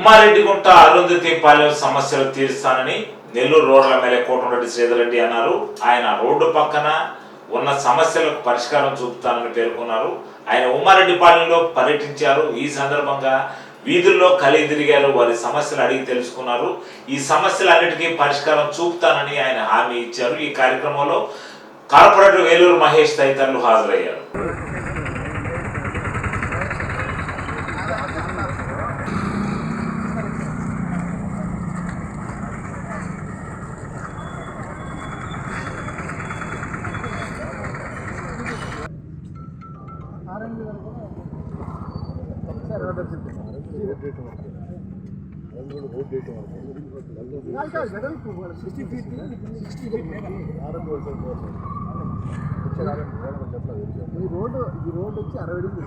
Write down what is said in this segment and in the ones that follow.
ఉమ్మారెడ్డిగుంట అరుంధతి పాలెం సమస్యలు తీరుస్తానని నెల్లూరు రోడ్ల ఎమ్మెల్యే కోటమిరెడ్డి శ్రీధర్ రెడ్డి అన్నారు. ఆయన రోడ్డు పక్కన ఉన్న సమస్యలకు పరిష్కారం చూపుతానని పేర్కొన్నారు. ఆయన ఉమ్మారెడ్డిపాలెంలో పర్యటించారు. ఈ సందర్భంగా వీధుల్లో కలిగి తిరిగారు. వారి సమస్యలు అడిగి తెలుసుకున్నారు. ఈ సమస్యలన్నిటికీ పరిష్కారం చూపుతానని ఆయన హామీ ఇచ్చారు. ఈ కార్యక్రమంలో కార్పొరేటర్ వేలూరు మహేష్ తదితరులు హాజరయ్యారు. ఈ రోడ్డు ఈ రోడ్డు వచ్చి అరవై అడుగులు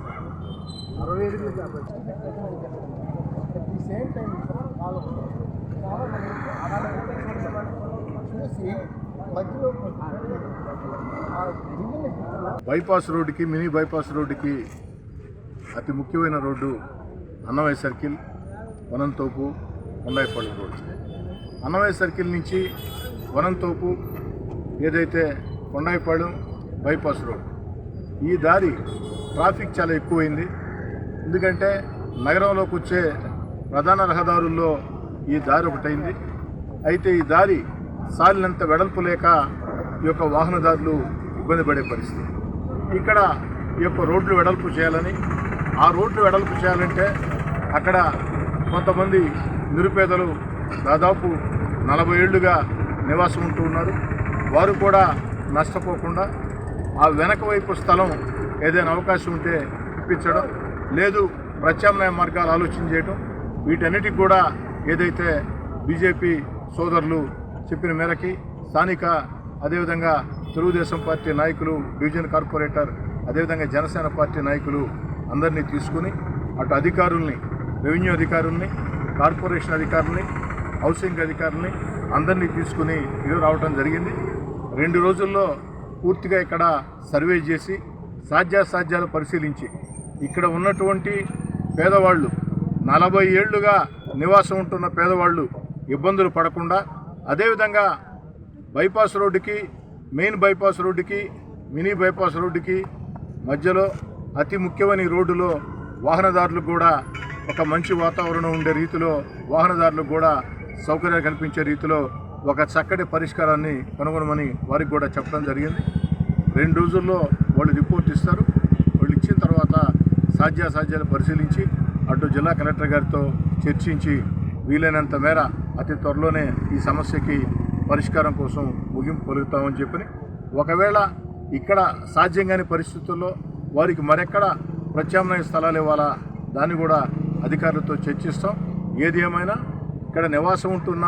అరవై అడుగులు కాబట్టి ది సేమ్ టైం కాలం చూసి బైపాస్ రోడ్డుకి మినీ బైపాస్ రోడ్డుకి అతి ముఖ్యమైన road Annamayya circle Vanamthopu Undayipalli road Annamayya circle నుంచి వనంతోపు ఏదైతే కొండాయిపాడు బైపాస్ రోడ్ ఈ దారి ట్రాఫిక్ చాలా ఎక్కువైంది. ఎందుకంటే నగరంలోకి వచ్చే ప్రధాన రహదారుల్లో ఈ దారి ఒకటైంది. అయితే ఈ దారి సాలినంత వెడల్పు లేక ఈ యొక్క వాహనదారులు ఇబ్బంది పడే పరిస్థితి. ఇక్కడ ఈ యొక్క రోడ్లు వెడల్పు చేయాలని ఆ రోడ్లు వెడల్పు చేయాలంటే అక్కడ కొంతమంది నిరుపేదలు దాదాపు నలభై ఏళ్ళుగా నివాసం ఉంటూ ఉన్నారు. వారు కూడా నష్టపోకుండా ఆ వెనక వైపు స్థలం ఏదైనా అవకాశం ఉంటే ఇప్పించడం లేదు ప్రత్యామ్నాయ మార్గాలు ఆలోచన చేయడం వీటన్నిటికి కూడా ఏదైతే బీజేపీ సోదరులు చెప్పిన మేరకి స్థానిక అదేవిధంగా తెలుగుదేశం పార్టీ నాయకులు డివిజన్ కార్పొరేటర్ అదేవిధంగా జనసేన పార్టీ నాయకులు అందరినీ తీసుకుని అటు అధికారుల్ని రెవెన్యూ అధికారుల్ని కార్పొరేషన్ అధికారుల్ని హౌసింగ్ అధికారుల్ని అందరినీ తీసుకుని ఇది రావడం జరిగింది. రెండు రోజుల్లో పూర్తిగా ఇక్కడ సర్వే చేసి సాధ్యాసాధ్యాలు పరిశీలించి ఇక్కడ ఉన్నటువంటి పేదవాళ్ళు నలభై ఏళ్ళుగా నివాసం ఉంటున్న పేదవాళ్ళు ఇబ్బందులు పడకుండా అదేవిధంగా బైపాస్ రోడ్డుకి మెయిన్ బైపాస్ రోడ్డుకి మినీ బైపాస్ రోడ్డుకి మధ్యలో అతి ముఖ్యమైన ఈ రోడ్డులో వాహనదారులకు కూడా ఒక మంచి వాతావరణం ఉండే రీతిలో వాహనదారులకు కూడా సౌకర్యాలు కల్పించే రీతిలో ఒక చక్కటి పరిష్కారాన్ని కనుగొనమని వారికి కూడా చెప్పడం జరిగింది. రెండు రోజుల్లో వాళ్ళు రిపోర్ట్ ఇస్తారు. వాళ్ళు ఇచ్చిన తర్వాత సాధ్యాసాధ్యాలు పరిశీలించి అటు జిల్లా కలెక్టర్ గారితో చర్చించి వీలైనంత మేర అతి త్వరలోనే ఈ సమస్యకి పరిష్కారం కోసం ముగింపు కలుగుతామని చెప్పని ఒకవేళ ఇక్కడ సాధ్యం కాని పరిస్థితుల్లో వారికి మరెక్కడ ప్రత్యామ్నాయ స్థలాలు ఇవ్వాలా దాన్ని కూడా అధికారులతో చర్చిస్తాం. ఏది ఏమైనా ఇక్కడ నివాసం ఉంటున్న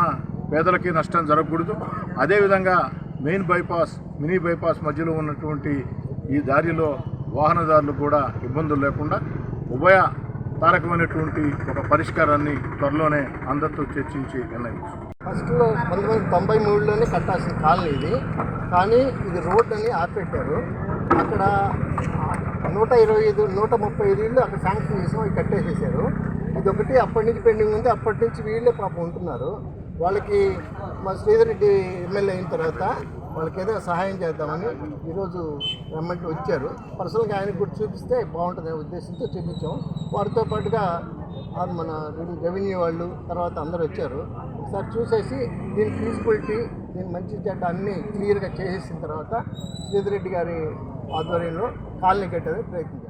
పేదలకి నష్టం జరగకూడదు. అదేవిధంగా మెయిన్ బైపాస్ మినీ బైపాస్ మధ్యలో ఉన్నటువంటి ఈ దారిలో వాహనదారులు కూడా ఇబ్బందులు లేకుండా ఉభయ తారకమైనటువంటి ఒక పరిష్కారాన్ని త్వరలోనే అందరితో చర్చించి నిర్ణయించు ఫస్ట్లో పంతొమ్మిది వందల తొంభై మూడులోనే కట్టాల్సిన కాలనీ ఇది. కానీ ఇది రోడ్ అని ఆపెట్టారు అక్కడ నూట ఇరవై ఐదు నూట ముప్పై ఐదు ఇళ్ళు అక్కడ శాంక్షన్ చేసాం అవి కట్టేసేసారు. ఇది ఒకటి అప్పటి నుంచి పెండింగ్ ఉంది. అప్పటి నుంచి వీళ్ళే పాపం ఉంటున్నారు. వాళ్ళకి మా శ్రీధర్ రెడ్డి ఎమ్మెల్యే అయిన తర్వాత వాళ్ళకి ఏదైనా సహాయం చేద్దామని ఈరోజు రమ్మంటే వచ్చారు. పర్సనల్గా ఆయనకు కూడా చూపిస్తే బాగుంటుంది అనే ఉద్దేశంతో చూపించాం వారితో పాటుగా మన రెవెన్యూ- వాళ్ళు తర్వాత అందరూ వచ్చారు. ఒకసారి చూసేసి దీని ఫీజిబిలిటీ దీని మంచి చెడ్డ అన్నీ క్లియర్గా చేసేసిన తర్వాత శ్రీధర్ రెడ్డి గారి ఆధ్వర్యంలో కాలనీ కట్టేది ప్రయత్నం